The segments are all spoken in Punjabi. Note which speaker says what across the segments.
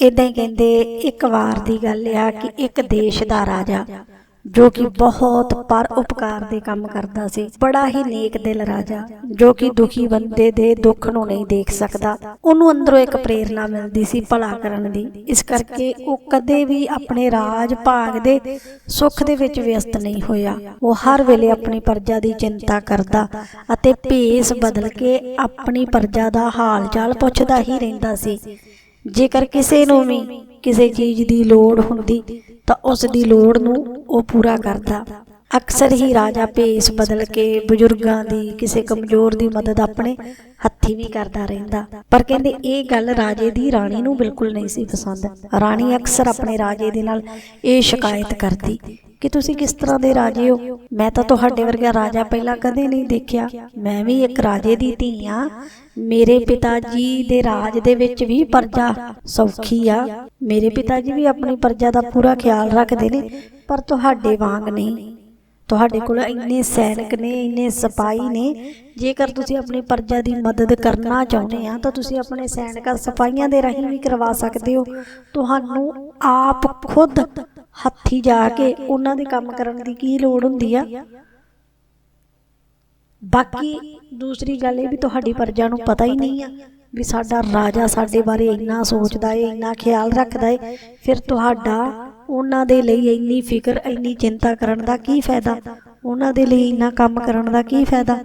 Speaker 1: ਇਦਾਂ ਹੀ ਕਹਿੰਦੇ, ਇੱਕ ਵਾਰ ਦੀ ਗੱਲ ਆ ਕਿ ਇੱਕ ਦੇਸ਼ ਦਾ ਰਾਜਾ, ਜੋ ਕਿ ਬਹੁਤ ਪਰ ਉਪਕਾਰ ਦੇ ਕੰਮ ਕਰਦਾ ਸੀ, ਬੜਾ ਹੀ ਨੇਕ ਦਿਲ ਰਾਜਾ, ਜੋ ਕਿ ਦੁਖੀ ਬੰਦੇ ਦੇ ਦੁੱਖ ਨੂੰ ਨਹੀਂ ਦੇਖ ਸਕਦਾ। ਉਹਨੂੰ ਅੰਦਰੋਂ ਇੱਕ ਪ੍ਰੇਰਣਾ ਮਿਲਦੀ ਸੀ ਭਲਾ ਕਰਨ ਦੀ। ਇਸ ਕਰਕੇ ਉਹ ਕਦੇ ਵੀ ਆਪਣੇ ਰਾਜ ਭਾਗ ਦੇ ਸੁੱਖ ਦੇ ਵਿੱਚ ਵਿਅਸਤ ਨਹੀਂ ਹੋਇਆ। ਉਹ ਹਰ ਵੇਲੇ ਆਪਣੀ ਪ੍ਰਜਾ ਦੀ ਚਿੰਤਾ ਕਰਦਾ ਅਤੇ ਭੇਸ ਬਦਲ ਕੇ ਆਪਣੀ ਪ੍ਰਜਾ ਦਾ ਹਾਲ ਚਾਲ ਪੁੱਛਦਾ ਹੀ ਰਹਿੰਦਾ ਸੀ। ਜੇਕਰ ਕਿਸੇ ਨੂੰ ਵੀ ਕਿਸੇ ਚੀਜ਼ ਦੀ ਲੋੜ ਹੁੰਦੀ, ਤਾਂ ਉਸ ਦੀ ਲੋੜ ਨੂੰ ਉਹ ਪੂਰਾ ਕਰਦਾ। ਅਕਸਰ ਹੀ ਰਾਜਾ ਭੇਸ ਬਦਲ ਕੇ ਬਜ਼ੁਰਗਾਂ ਦੀ, ਕਿਸੇ ਕਮਜ਼ੋਰ ਦੀ ਮਦਦ ਆਪਣੇ ਹੱਥੀ ਵੀ ਕਰਦਾ ਰਹਿੰਦਾ। ਪਰ ਕਹਿੰਦੇ ਇਹ ਗੱਲ ਰਾਜੇ ਦੀ ਰਾਣੀ ਨੂੰ ਬਿਲਕੁਲ ਨਹੀਂ ਸੀ ਪਸੰਦ। ਰਾਣੀ ਅਕਸਰ ਆਪਣੇ ਰਾਜੇ ਦੇ ਨਾਲ ਇਹ ਸ਼ਿਕਾਇਤ ਕਰਦੀ ਕਿ ਤੁਸੀਂ ਕਿਸ ਤਰ੍ਹਾਂ ਦੇ ਰਾਜੇ ਹੋ? ਮੈਂ ਤਾਂ ਤੁਹਾਡੇ ਵਰਗਾ ਰਾਜਾ ਪਹਿਲਾਂ ਕਦੇ ਨਹੀਂ ਦੇਖਿਆ। ਮੈਂ ਵੀ ਇੱਕ ਰਾਜੇ ਦੀ ਧੀ ਆ। ਮੇਰੇ ਪਿਤਾ ਜੀ ਦੇ ਰਾਜ ਦੇ ਵਿੱਚ ਵੀ ਪਰਜਾ ਸੌਖੀ ਆ। ਮੇਰੇ ਪਿਤਾ ਜੀ ਵੀ ਆਪਣੀ ਪਰਜਾ ਦਾ ਪੂਰਾ ਖਿਆਲ ਰੱਖਦੇ ਨੇ, ਪਰ ਤੁਹਾਡੇ ਵਾਂਗ ਨਹੀਂ। ਤੁਹਾਡੇ ਕੋਲ ਇੰਨੇ ਸੈਨਿਕ ਨੇ, ਇੰਨੇ ਸਿਪਾਹੀ ਨੇ। ਜੇਕਰ ਤੁਸੀਂ ਆਪਣੀ ਪਰਜਾ ਦੀ ਮਦਦ ਕਰਨਾ ਚਾਹੁੰਦੇ ਆ, ਤਾਂ ਤੁਸੀਂ ਆਪਣੇ ਸੈਨਿਕਾਂ, ਸਿਪਾਹੀਆਂ ਦੇ ਰਾਹੀਂ ਵੀ ਕਰਵਾ ਸਕਦੇ ਹੋ। ਤੁਹਾਨੂੰ ਆਪ ਖੁਦ ਹੱਥੀ ਜਾ ਕੇ ਉਹਨਾਂ ਦੇ ਕੰਮ ਕਰਨ ਦੀ ਕੀ ਲੋੜ ਹੁੰਦੀ ਆ? ਬਾਕੀ ਦੂਸਰੀ ਗੱਲ ਇਹ ਵੀ ਤੁਹਾਡੀ ਪਰਜਾ ਨੂੰ ਪਤਾ ਹੀ ਨਹੀਂ ਆ ਵੀ ਸਾਡਾ ਰਾਜਾ ਸਾਡੇ ਬਾਰੇ ਇੰਨਾ ਸੋਚਦਾ ਏ, ਇੰਨਾ ਖਿਆਲ ਰੱਖਦਾ ਏ। ਫਿਰ ਤੁਹਾਡਾ, ਉਹਨਾਂ ਦੇ ਲਈ ਇੰਨੀ ਫਿਕਰ, ਇੰਨੀ ਚਿੰਤਾ ਕਰਨ ਦਾ ਕੀ ਫਾਇਦਾ? ਉਹਨਾਂ ਦੇ ਲਈ ਇੰਨਾ ਕੰਮ ਕਰਨ ਦਾ ਕੀ ਫਾਇਦਾ?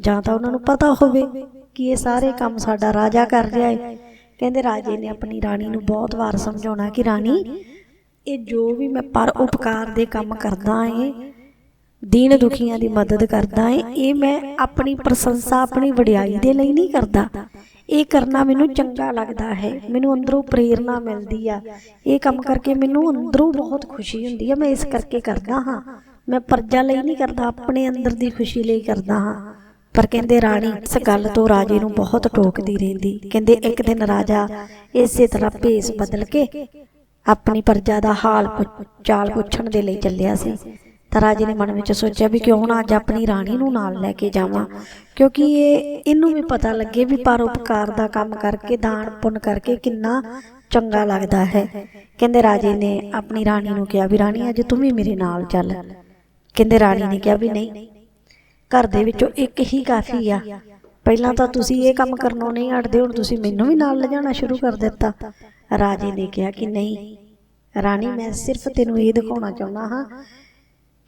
Speaker 1: ਜਾਂ ਤਾਂ ਉਹਨਾਂ ਨੂੰ ਪਤਾ ਹੋਵੇ ਕਿ ਇਹ ਸਾਰੇ ਕੰਮ ਸਾਡਾ ਰਾਜਾ ਕਰ ਰਿਹਾ ਏ। ਕਹਿੰਦੇ ਰਾਜੇ ਨੇ ਆਪਣੀ ਰਾਣੀ ਨੂੰ ਬਹੁਤ ਵਾਰ ਸਮਝਾਉਣਾ ਕਿ ਰਾਣੀ ਇਹ ਜੋ ਵੀ ਮੈਂ ਪਰ ਉਪਕਾਰ ਦੇ ਕੰਮ ਕਰਦਾ ਏ, ਦੀਨ ਦੁਖੀਆਂ ਦੀ ਮਦਦ ਕਰਦਾ ਏ, ਇਹ ਮੈਂ ਆਪਣੀ ਪ੍ਰਸ਼ੰਸਾ, ਆਪਣੀ ਵਡਿਆਈ ਦੇ ਲਈ ਨਹੀਂ ਕਰਦਾ। ਇਹ ਕਰਨਾ ਮੈਨੂੰ ਚੰਗਾ ਲੱਗਦਾ ਹੈ। ਮੈਨੂੰ ਅੰਦਰੋਂ ਪ੍ਰੇਰਣਾ ਮਿਲਦੀ ਆ। ਇਹ ਕੰਮ ਕਰਕੇ ਮੈਨੂੰ ਅੰਦਰੋਂ ਬਹੁਤ ਖੁਸ਼ੀ ਹੁੰਦੀ ਆ। ਮੈਂ ਇਸ ਕਰਕੇ ਕਰਦਾ ਹਾਂ। ਮੈਂ ਪਰਜਾ ਲਈ ਨਹੀਂ ਕਰਦਾ, ਆਪਣੇ ਅੰਦਰ ਦੀ ਖੁਸ਼ੀ ਲਈ ਕਰਦਾ ਹਾਂ। ਪਰ ਕਹਿੰਦੇ ਰਾਣੀ, ਇਸ ਗੱਲ ਤੋਂ ਰਾਜੇ ਨੂੰ ਬਹੁਤ ਟੋਕਦੀ ਰਹਿੰਦੀ। ਕਹਿੰਦੇ ਇੱਕ ਦਿਨ ਰਾਜਾ ਇਸੇ ਤਰ੍ਹਾਂ ਭੇਸ ਬਦਲ ਕੇ ਆਪਣੀ ਪਰਜਾ ਦਾ ਹਾਲ ਚਾਲ ਪੁੱਛਣ ਦੇ ਲਈ ਚੱਲਿਆ ਸੀ। ਤਾਂ ਰਾਜੇ ਨੇ ਮਨ ਵਿੱਚ ਸੋਚਿਆ ਵੀ ਕਿਉਂ ਨਾ ਅੱਜ ਆਪਣੀ ਰਾਣੀ ਨੂੰ ਨਾਲ ਲੈ ਕੇ ਜਾਵਾਂ। ਕਿਉਂਕਿ ਇਹ ਇਹਨੂੰ ਵੀ ਪਤਾ ਲੱਗੇ ਵੀ ਪਰਉਪਕਾਰ ਦਾ ਕੰਮ ਕਰਕੇ, ਦਾਨ ਪੁੰਨ ਕਰਕੇ ਕਿੰਨਾ ਚੰਗਾ ਲੱਗਦਾ ਹੈ। ਕਹਿੰਦੇ ਰਾਜੇ ਨੇ ਆਪਣੀ ਰਾਣੀ ਨੂੰ ਕਿਹਾ ਵੀ ਰਾਣੀ, ਅੱਜ ਤੂੰ ਵੀ ਮੇਰੇ ਨਾਲ ਚੱਲ। ਕਹਿੰਦੇ ਰਾਣੀ ਨੇ ਕਿਹਾ ਵੀ ਨਹੀਂ। ਘਰ ਦੇ ਵਿੱਚੋਂ ਇੱਕ ਹੀ ਕਾਫੀ ਆ। ਪਹਿਲਾਂ ਤਾਂ ਤੁਸੀਂ ਇਹ ਕੰਮ ਕਰਨੋਂ ਨਹੀਂ ਹਟਦੇ, ਹੁਣ ਤੁਸੀਂ ਮੈਨੂੰ ਵੀ ਨਾਲ ਲਿਜਾਣਾ ਸ਼ੁਰੂ ਕਰ ਦਿੱਤਾ। ਰਾਜੇ ਨੇ ਕਿਹਾ ਕਿ ਨਹੀਂ, ਰਾਣੀ, ਮੈਂ ਸਿਰਫ ਤੈਨੂੰ ਇਹ ਦਿਖਾਉਣਾ ਚਾਹੁੰਦਾ ਹਾਂ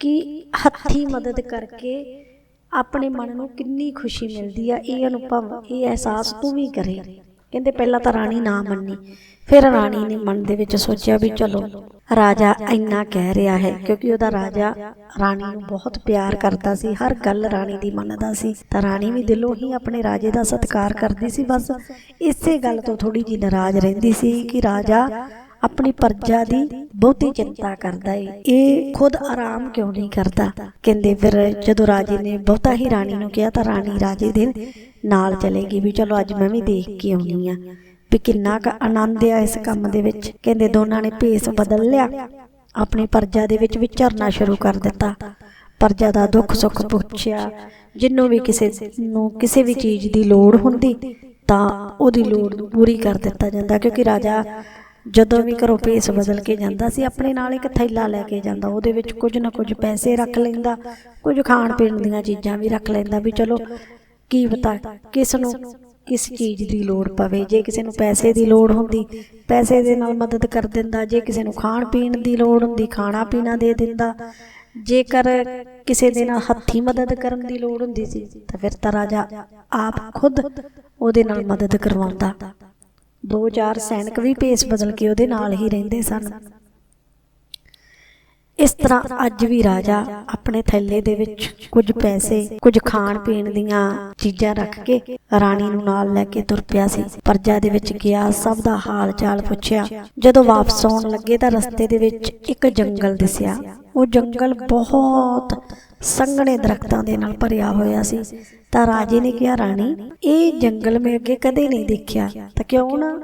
Speaker 1: ਕਿ ਹੱਥੀ ਮਦਦ ਕਰਕੇ ਆਪਣੇ ਮਨ ਨੂੰ ਕਿੰਨੀ ਖੁਸ਼ੀ ਮਿਲਦੀ ਆ, ਇਹ ਅਨੁਭਵ, ਇਹ ਅਹਿਸਾਸ ਤੂੰ ਵੀ ਕਰੇ। ਕਹਿੰਦੇ ਪਹਿਲਾਂ ਤਾਂ ਰਾਣੀ ਨਾ ਮੰਨੀ। ਫਿਰ ਰਾਣੀ ਨੇ ਮਨ ਦੇ ਵਿੱਚ ਸੋਚਿਆ ਵੀ ਚਲੋ, ਰਾਜਾ ਇੰਨਾ ਕਹਿ ਰਿਹਾ ਹੈ, ਕਿਉਂਕਿ ਉਹਦਾ ਰਾਜਾ ਰਾਣੀ ਨੂੰ ਬਹੁਤ ਪਿਆਰ ਕਰਦਾ ਸੀ, ਹਰ ਗੱਲ ਰਾਣੀ ਦੀ ਮੰਨਦਾ ਸੀ। ਤਾਂ ਰਾਣੀ ਵੀ ਦਿਲੋਂ ਹੀ ਆਪਣੇ ਰਾਜੇ ਦਾ ਸਤਿਕਾਰ ਕਰਦੀ ਸੀ, ਬਸ ਇਸੇ ਗੱਲ ਤੋਂ ਥੋੜੀ ਜਿਹੀ ਨਾਰਾਜ਼ ਰਹਿੰਦੀ ਸੀ ਕਿ ਰਾਜਾ ਆਪਣੀ ਪਰਜਾ ਦੀ ਬਹੁਤੀ ਚਿੰਤਾ ਕਰਦਾ ਏ। ਇਹ ਖੁਦ ਆਰਾਮ ਕਿਉਂ ਨਹੀਂ ਕਰਦਾ? ਕਹਿੰਦੇ ਫਿਰ ਜਦੋਂ ਰਾਜੇ ਨੇ ਬਹੁਤਾ ਹੀ ਰਾਣੀ ਨੂੰ ਕਿਹਾ ਤਾਂ ਰਾਣੀ ਰਾਜੇ ਦੇ ਨਾਲ ਚਲੇਗੀ ਵੀ ਚਲੋ ਅੱਜ ਮੈਂ ਵੀ ਦੇਖ ਕੇ ਆਉਣੀ ਆ। ਵੀ ਕਿੰਨਾ ਕੁ ਆਨੰਦ ਆ ਇਸ ਕੰਮ ਦੇ ਵਿੱਚ। ਕਹਿੰਦੇ ਦੋਨਾਂ ਨੇ ਭੇਸ ਬਦਲ ਲਿਆ। ਆਪਣੀ ਪਰਜਾ ਦੇ ਵਿੱਚ ਵਿਚਰਨਾ ਸ਼ੁਰੂ ਕਰ ਦਿੱਤਾ। ਪਰਜਾ ਦਾ ਦੁੱਖ ਸੁੱਖ ਪੁੱਛਿਆ, ਜਿੰਨੂੰ ਵੀ ਕਿਸੇ ਨੂੰ ਕਿਸੇ ਵੀ ਚੀਜ਼ ਦੀ ਲੋੜ ਹੁੰਦੀ, ਤਾਂ ਉਹਦੀ ਲੋੜ ਪੂਰੀ ਕਰ ਦਿੱਤਾ ਜਾਂਦਾ। ਕਿਉਂਕਿ ਰਾਜਾ ਜਦੋਂ ਵੀ ਘਰੋਂ ਭੇਸ ਬਦਲ ਕੇ ਜਾਂਦਾ ਸੀ, ਆਪਣੇ ਨਾਲ ਇੱਕ ਥੈਲਾ ਲੈ ਕੇ ਜਾਂਦਾ। ਉਹਦੇ ਵਿੱਚ ਕੁਝ ਨਾ ਕੁਝ ਪੈਸੇ ਰੱਖ ਲੈਂਦਾ, ਕੁਝ ਖਾਣ ਪੀਣ ਦੀਆਂ ਚੀਜ਼ਾਂ ਵੀ ਰੱਖ ਲੈਂਦਾ ਵੀ ਚਲੋ, ਕੀ ਪਤਾ ਕਿਸ ਨੂੰ ਕਿਸ ਚੀਜ਼ ਦੀ ਲੋੜ ਪਵੇ ਜੇ ਕਿਸੇ ਨੂੰ ਪੈਸੇ ਦੀ ਲੋੜ ਹੁੰਦੀ ਪੈਸੇ ਦੇ ਨਾਲ ਮਦਦ ਕਰ ਦਿੰਦਾ ਜੇ ਕਿਸੇ ਨੂੰ ਖਾਣ ਪੀਣ ਦੀ ਲੋੜ ਹੁੰਦੀ ਖਾਣਾ ਪੀਣਾ ਦੇ ਦਿੰਦਾ ਜੇਕਰ ਕਿਸੇ ਦੇ ਨਾਲ ਹੱਥੀ ਮਦਦ ਕਰਨ ਦੀ ਲੋੜ ਹੁੰਦੀ ਸੀ ਤਾਂ ਫਿਰ ਤਾਂ ਰਾਜਾ ਆਪ ਖੁਦ ਉਹਦੇ ਨਾਲ ਮਦਦ ਕਰਵਾਉਂਦਾ। ਦੋ ਚਾਰ ਸੈਨਿਕ ਵੀ ਭੇਸ ਬਦਲ ਕੇ ਉਹਦੇ ਨਾਲ ਹੀ ਰਹਿੰਦੇ ਸਨ। ਇਸ ਤਰ੍ਹਾਂ ਅੱਜ ਵੀ ਰਾਜਾ ਆਪਣੇ ਥੈਲੇ ਦੇ ਵਿੱਚ ਕੁਝ ਪੈਸੇ, ਕੁਝ ਖਾਣ ਪੀਣ ਦੀਆਂ ਚੀਜ਼ਾਂ ਰੱਖ ਕੇ ਰਾਣੀ ਨੂੰ ਨਾਲ ਲੈ ਕੇ ਤੁਰ ਪਿਆ ਸੀ। ਪਰਜਾ ਦੇ ਵਿੱਚ ਗਿਆ, ਸਭ ਦਾ ਹਾਲ ਚਾਲ ਪੁੱਛਿਆ। ਜਦੋਂ ਵਾਪਸ ਆਉਣ ਲੱਗੇ ਤਾਂ ਰਸਤੇ ਦੇ ਵਿੱਚ ਇੱਕ ਜੰਗਲ ਦਿਸਿਆ। ਉਹ ਜੰਗਲ ਬਹੁਤ ਸੰਘਣੇ ਦਰਖਤਾਂ ਦੇ ਨਾਲ ਭਰਿਆ ਹੋਇਆ ਸੀ। ਤਾਂ ਰਾਜੇ ਨੇ ਕਿਹਾ, ਰਾਣੀ, ਇਹ ਜੰਗਲ ਮੈਂ ਅੱਗੇ ਕਦੇ ਨਹੀਂ ਦੇਖਿਆ। ਤਾਂ ਕਿਉਂ ਨਾ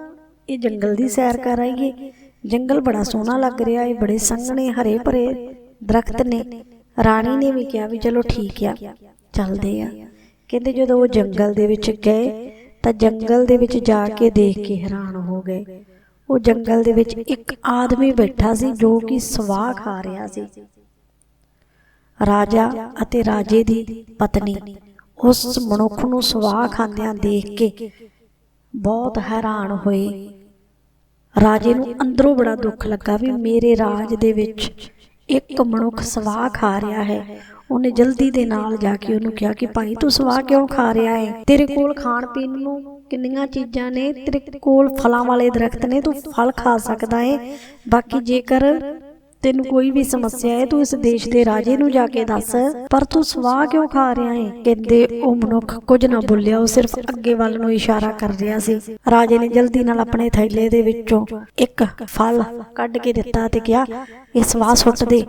Speaker 1: ਇਹ ਜੰਗਲ ਦੀ ਸੈਰ ਕਰ ਆਈਏ? ਜੰਗਲ ਬੜਾ ਸੋਹਣਾ ਲੱਗ ਰਿਹਾ ਏ, ਬੜੇ ਸੰਘਣੇ ਹਰੇ ਭਰੇ ਦਰਖਤ ਨੇ। ਰਾਣੀ ਨੇ ਵੀ ਕਿਹਾ ਵੀ ਚਲੋ ਠੀਕ ਆ, ਚੱਲਦੇ ਆ। ਕਹਿੰਦੇ ਜਦੋਂ ਉਹ ਜੰਗਲ ਦੇ ਵਿੱਚ ਗਏ, ਤਾਂ ਜੰਗਲ ਦੇ ਵਿੱਚ ਜਾ ਕੇ ਦੇਖ ਕੇ ਹੈਰਾਨ ਹੋ ਗਏ। ਉਹ ਜੰਗਲ ਦੇ ਵਿੱਚ ਇੱਕ ਆਦਮੀ ਬੈਠਾ ਸੀ ਜੋ ਕਿ ਸਵਾਹ ਖਾ ਰਿਹਾ ਸੀ। ਰਾਜਾ ਅਤੇ ਰਾਜੇ ਦੀ ਪਤਨੀ ਉਸ ਮਨੁੱਖ ਨੂੰ ਸਵਾਹ ਖਾਂਦਿਆਂ ਦੇਖ ਕੇ ਬਹੁਤ ਹੈਰਾਨ ਹੋਏ। ਰਾਜੇ ਨੂੰ ਅੰਦਰੋਂ ਬੜਾ ਦੁੱਖ ਲੱਗਾ ਵੀ ਮੇਰੇ ਰਾਜ ਦੇ ਵਿੱਚ ਇੱਕ ਮਨੁੱਖ ਸਵਾਹ ਖਾ ਰਿਹਾ ਹੈ। ਉਹਨੇ ਜਲਦੀ ਦੇ ਨਾਲ ਜਾ ਕੇ ਉਹਨੂੰ ਕਿਹਾ ਕਿ ਭਾਈ ਤੂੰ ਸਵਾਹ ਕਿਉਂ ਖਾ ਰਿਹਾ ਹੈ? ਤੇਰੇ ਕੋਲ ਖਾਣ ਪੀਣ ਨੂੰ ਕਿੰਨੀਆਂ ਚੀਜ਼ਾਂ ਨੇ? ਤੇਰੇ ਕੋਲ ਫਲਾਂ ਵਾਲੇ ਦਰਖਤ ਨੇ? ਤੂੰ ਫਲ ਖਾ ਸਕਦਾ ਹੈ। ਬਾਕੀ ਜੇਕਰ ਤੈਨੂੰ ਕੋਈ ਵੀ ਸਮੱਸਿਆ ਹੈ, ਤੂੰ ਇਸ ਦੇਸ਼ ਦੇ ਰਾਜੇ ਨੂੰ ਜਾ ਕੇ ਦੱਸ। ਪਰ ਤੂੰ ਸਵਾਹ ਕਿਉਂ ਖਾ ਰਿਹਾ ਹੈ ਕਹਿੰਦੇ ਉਹ ਮਨੁੱਖ ਕੁਝ ਨਾ ਬੋਲਿਆ, ਉਹ ਸਿਰਫ ਅੱਗੇ ਵੱਲ ਨੂੰ ਇਸ਼ਾਰਾ ਕਰ ਰਿਹਾ ਸੀ। ਰਾਜੇ ਨੇ ਜਲਦੀ ਨਾਲ ਆਪਣੇ ਥੈਲੇ ਦੇ ਵਿੱਚੋਂ ਇੱਕ ਫਲ ਕੱਢ ਕੇ ਦਿੱਤਾ ਤੇ ਕਿਹਾ ਇਹ ਸਵਾਹ ਸੁੱਟ ਦੇ,